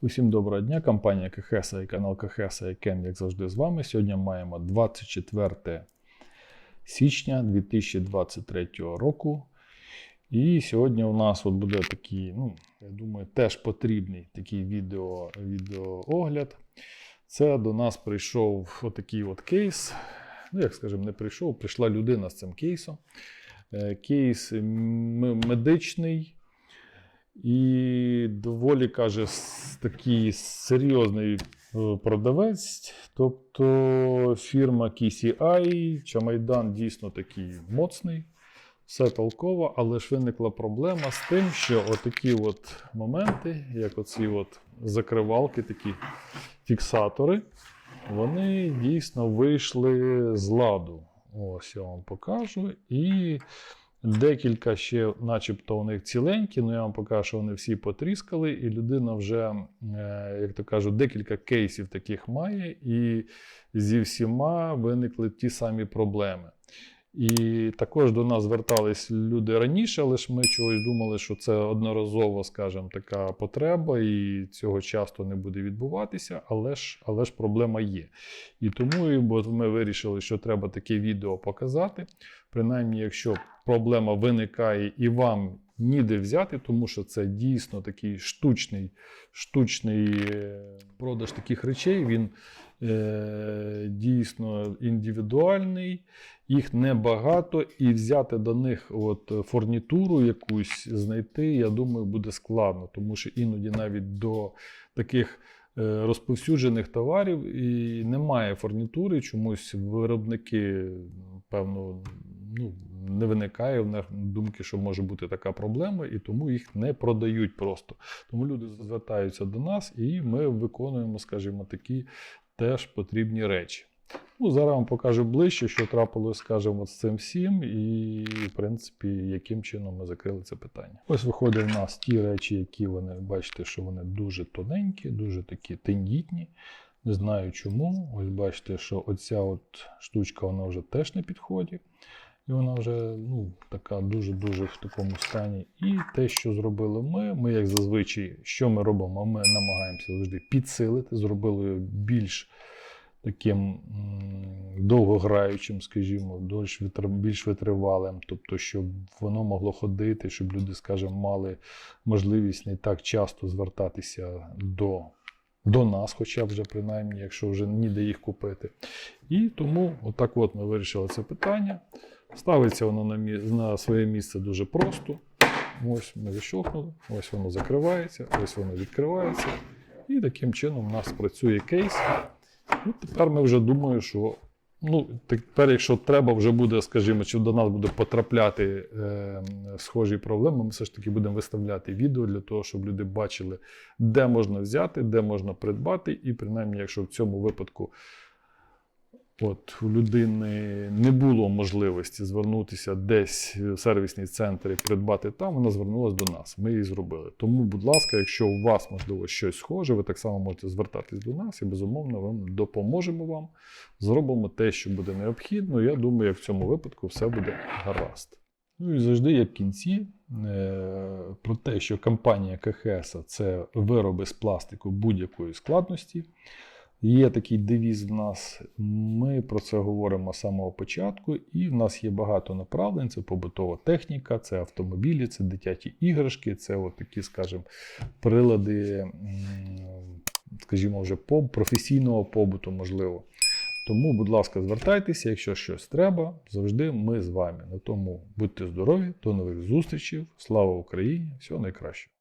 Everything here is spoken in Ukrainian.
Усім доброго дня. Компанія КХСА і канал КХСА і Кем, як завжди, з вами. Сьогодні маємо 24 січня 2023 року. І сьогодні у нас от буде такий, ну, я думаю, теж потрібний такий відео, відеоогляд. Це до нас прийшов отакий от кейс. Ну, як скажемо, не прийшов, прийшла людина з цим кейсом. Е, Кейс медичний. І доволі каже, такий серйозний е, продавець. Тобто фірма KCI, Чамайдан дійсно такий моцний, все толково, але ж виникла проблема з тим, що отакі от моменти, як оці от закривалки, такі фіксатори, вони дійсно вийшли з ладу. Ось я вам покажу. І Декілька ще, начебто, у них ціленькі, але я вам покажу, що вони всі потріскали, і людина вже, е, як то кажуть, декілька кейсів таких має, і зі всіма виникли ті самі проблеми. І також до нас звертались люди раніше, але ж ми чогось думали, що це одноразово, скажімо, така потреба, і цього часто не буде відбуватися, але ж, але ж проблема є. І тому от ми вирішили, що треба таке відео показати. Принаймні, якщо проблема виникає і вам ніде взяти, тому що це дійсно такий штучний, штучний е, продаж таких речей. Він е, дійсно індивідуальний, їх небагато, і взяти до них от фурнітуру якусь знайти, я думаю, буде складно, тому що іноді навіть до таких е, розповсюджених товарів і немає фурнітури, чомусь виробники, певно, ну, не виникає в них думки, що може бути така проблема, і тому їх не продають просто. Тому люди звертаються до нас, і ми виконуємо, скажімо, такі теж потрібні речі. Ну, зараз вам покажу ближче, що трапилось, скажімо, з цим всім, і, в принципі, яким чином ми закрили це питання. Ось виходить в нас ті речі, які вони, бачите, що вони дуже тоненькі, дуже такі тендітні. Не знаю чому. Ось бачите, що оця от штучка вона вже теж не підходить. І вона вже ну, така дуже-дуже в такому стані. І те, що зробили ми, ми, як зазвичай, що ми робимо? Ми намагаємося завжди підсилити, зробили його більш таким довгограючим, скажімо, більш, витривалим, тобто, щоб воно могло ходити, щоб люди, скажімо, мали можливість не так часто звертатися до, до нас, хоча б вже принаймні, якщо вже ніде їх купити. І тому отак от ми вирішили це питання. Ставиться воно на, мі- на своє місце дуже просто. Ось ми защелкнули, ось воно закривається, ось воно відкривається. І таким чином у нас працює кейс. Ну, тепер ми вже думаю, що ну, тепер, якщо треба, вже буде, скажімо, чи до нас буде потрапляти е, схожі проблеми, ми все ж таки будемо виставляти відео для того, щоб люди бачили, де можна взяти, де можна придбати, і принаймні, якщо в цьому випадку От у людини не було можливості звернутися десь в сервісний центр і придбати там, вона звернулася до нас. Ми її зробили. Тому, будь ласка, якщо у вас можливо щось схоже, ви так само можете звертатись до нас і безумовно вам допоможемо вам. Зробимо те, що буде необхідно. Я думаю, як в цьому випадку все буде гаразд. Ну і завжди, як в кінці, е, про те, що компанія КХС це вироби з пластику будь-якої складності. Є такий девіз в нас. Ми про це говоримо з самого початку, і в нас є багато направлень: це побутова техніка, це автомобілі, це дитячі іграшки, це от такі, скажімо, прилади, скажімо, вже професійного побуту, можливо. Тому, будь ласка, звертайтеся, якщо щось треба, завжди ми з вами. На тому будьте здорові, до нових зустрічей. Слава Україні! Всього найкращого!